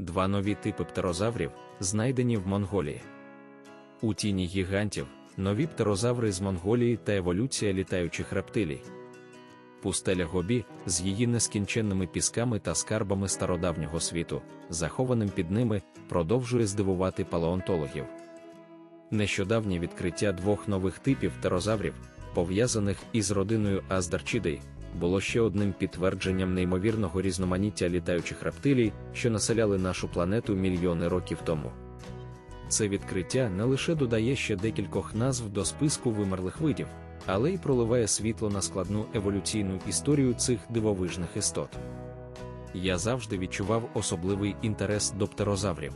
два нові типи птерозаврів, знайдені в Монголії. У тіні гігантів нові птерозаври з Монголії та еволюція літаючих рептилій. Пустеля Гобі з її нескінченними пісками та скарбами стародавнього світу, захованим під ними, продовжує здивувати палеонтологів. Нещодавнє відкриття двох нових типів птерозаврів, пов'язаних із родиною Аздарчідей, було ще одним підтвердженням неймовірного різноманіття літаючих рептилій, що населяли нашу планету мільйони років тому. Це відкриття не лише додає ще декількох назв до списку вимерлих видів, але й проливає світло на складну еволюційну історію цих дивовижних істот. Я завжди відчував особливий інтерес до птерозаврів.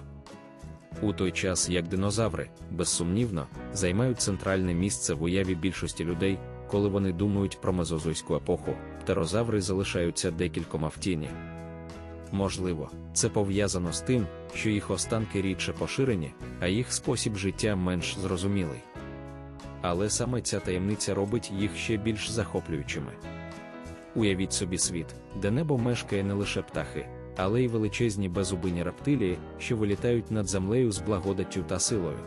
У той час як динозаври, безсумнівно, займають центральне місце в уяві більшості людей, коли вони думають про мезозойську епоху, птерозаври залишаються декількома в тіні. Можливо, це пов'язано з тим, що їх останки рідше поширені, а їх спосіб життя менш зрозумілий. Але саме ця таємниця робить їх ще більш захоплюючими. Уявіть собі світ, де небо мешкає не лише птахи, але й величезні беззубині рептилії, що вилітають над землею з благодаттю та силою.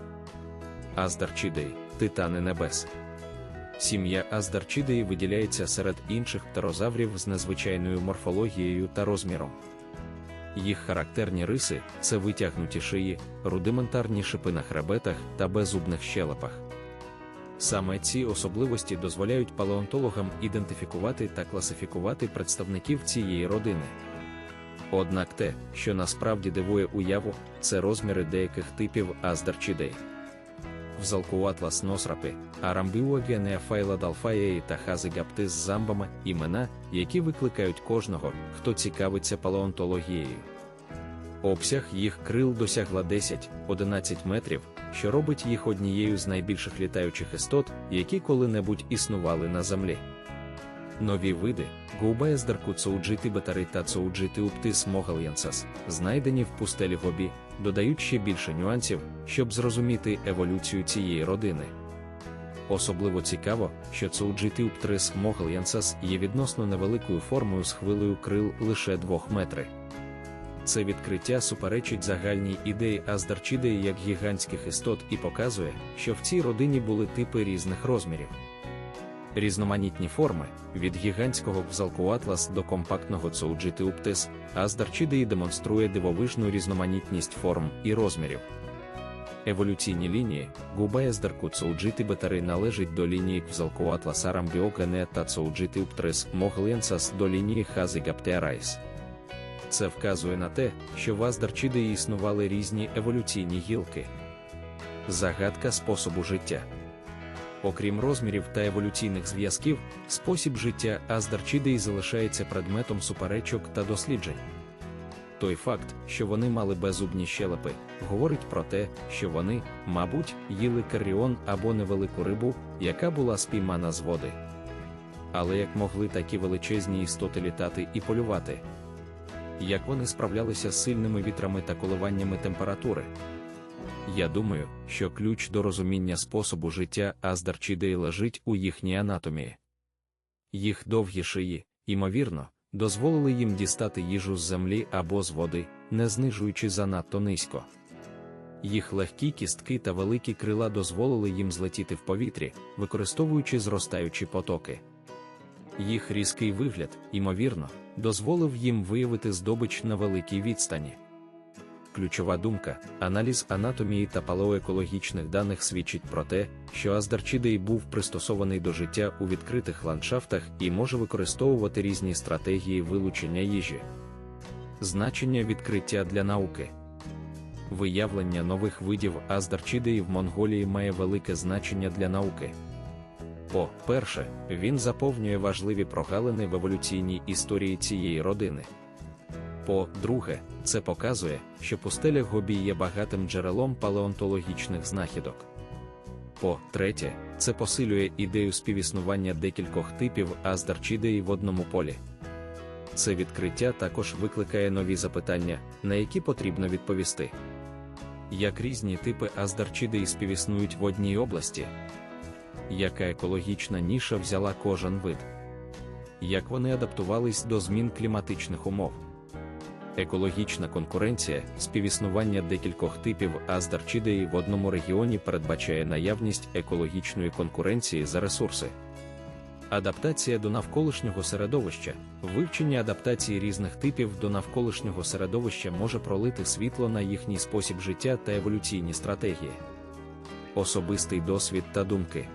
Аздарчідеї титани небес. Сім'я Аздарчідеї виділяється серед інших птерозаврів з незвичайною морфологією та розміром. Їх характерні риси це витягнуті шиї, рудиментарні шипи на хребетах та беззубних щелепах. Саме ці особливості дозволяють палеонтологам ідентифікувати та класифікувати представників цієї родини. Однак те, що насправді дивує уяву, це розміри деяких типів аздарчідей. Взалкуатлас носрапи, арамбіуагенеа файладалфаєї та хазигаптис з замбами імена, які викликають кожного, хто цікавиться палеонтологією. Обсяг їх крил досягла 10-11 метрів, що робить їх однією з найбільших літаючих істот, які коли-небудь існували на землі. Нові види Губаездерку цоуджити батари та цоуджити уптис могал'янсас, знайдені в пустелі Гобі, додають ще більше нюансів, щоб зрозуміти еволюцію цієї родини. Особливо цікаво, що цоуджити уптрис могал'янсас є відносно невеликою формою з хвилею крил лише 2 метри. Це відкриття суперечить загальній ідеї Аздарчідеї як гігантських істот і показує, що в цій родині були типи різних розмірів. Різноманітні форми від гігантського взалкуатлас до компактного цоуджитиуптис, Аздарчідеї демонструє дивовижну різноманітність форм і розмірів. Еволюційні лінії Губаездерку цоуджити бетари належить до лінії Квзалкуатлас Арамбіогене та цоуджитиуптрис Могленсас до лінії Хазигаптеарайс. Це вказує на те, що в Аздарчідеї існували різні еволюційні гілки. Загадка способу життя. Окрім розмірів та еволюційних зв'язків, спосіб життя Аздарчідеї залишається предметом суперечок та досліджень. Той факт, що вони мали беззубні щелепи, говорить про те, що вони, мабуть, їли каріон або невелику рибу, яка була спіймана з води. Але як могли такі величезні істоти літати і полювати? Як вони справлялися з сильними вітрами та коливаннями температури? Я думаю, що ключ до розуміння способу життя Аздарчідей лежить у їхній анатомії. Їх довгі шиї, ймовірно, дозволили їм дістати їжу з землі або з води, не знижуючи занадто низько. Їх легкі кістки та великі крила дозволили їм злетіти в повітрі, використовуючи зростаючі потоки. Їх різкий вигляд, ймовірно, дозволив їм виявити здобич на великій відстані. Ключова думка, аналіз анатомії та палеоекологічних даних свідчить про те, що Аздарчідей був пристосований до життя у відкритих ландшафтах і може використовувати різні стратегії вилучення їжі. Значення відкриття для науки. Виявлення нових видів Аздарчідеї в Монголії має велике значення для науки. По-перше, він заповнює важливі прогалини в еволюційній історії цієї родини. По-друге, це показує, що пустеля Гобі є багатим джерелом палеонтологічних знахідок. По-третє, це посилює ідею співіснування декількох типів аздарчідеї в одному полі. Це відкриття також викликає нові запитання, на які потрібно відповісти. Як різні типи аздарчідеї співіснують в одній області? Яка екологічна ніша взяла кожен вид? Як вони адаптувались до змін кліматичних умов? Екологічна конкуренція, співіснування декількох типів аздарчідеї в одному регіоні передбачає наявність екологічної конкуренції за ресурси. Адаптація до навколишнього середовища, вивчення адаптації різних типів до навколишнього середовища може пролити світло на їхній спосіб життя та еволюційні стратегії. Особистий досвід та думки.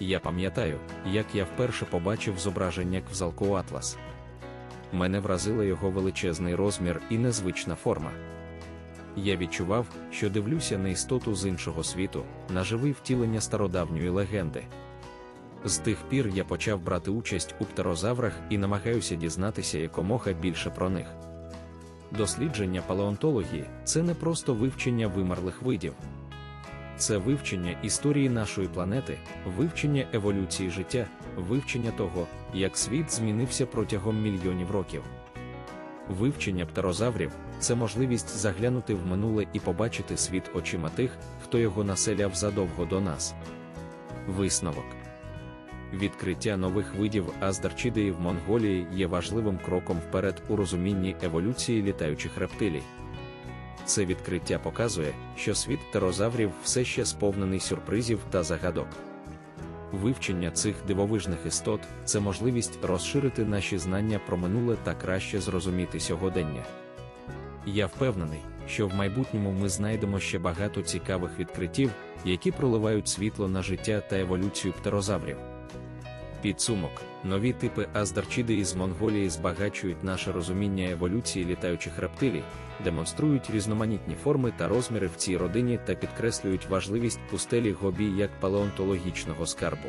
Я пам'ятаю, як я вперше побачив зображення Квзалкоатлас. Мене вразила його величезний розмір і незвична форма. Я відчував, що дивлюся на істоту з іншого світу, на живе втілення стародавньої легенди. З тих пір я почав брати участь у птерозаврах і намагаюся дізнатися якомога більше про них. Дослідження палеонтології це не просто вивчення вимерлих видів, це вивчення історії нашої планети, вивчення еволюції життя, вивчення того, як світ змінився протягом мільйонів років. Вивчення птерозаврів це можливість заглянути в минуле і побачити світ очима тих, хто його населяв задовго до нас. Висновок Відкриття нових видів аздарчідеї в Монголії є важливим кроком вперед у розумінні еволюції літаючих рептилій. Це відкриття показує, що світ птерозаврів все ще сповнений сюрпризів та загадок. Вивчення цих дивовижних істот це можливість розширити наші знання про минуле та краще зрозуміти сьогодення. Я впевнений, що в майбутньому ми знайдемо ще багато цікавих відкриттів, які проливають світло на життя та еволюцію птерозаврів. Підсумок: нові типи аздарчіди із Монголії збагачують наше розуміння еволюції літаючих рептилій, демонструють різноманітні форми та розміри в цій родині та підкреслюють важливість пустелі гобі як палеонтологічного скарбу.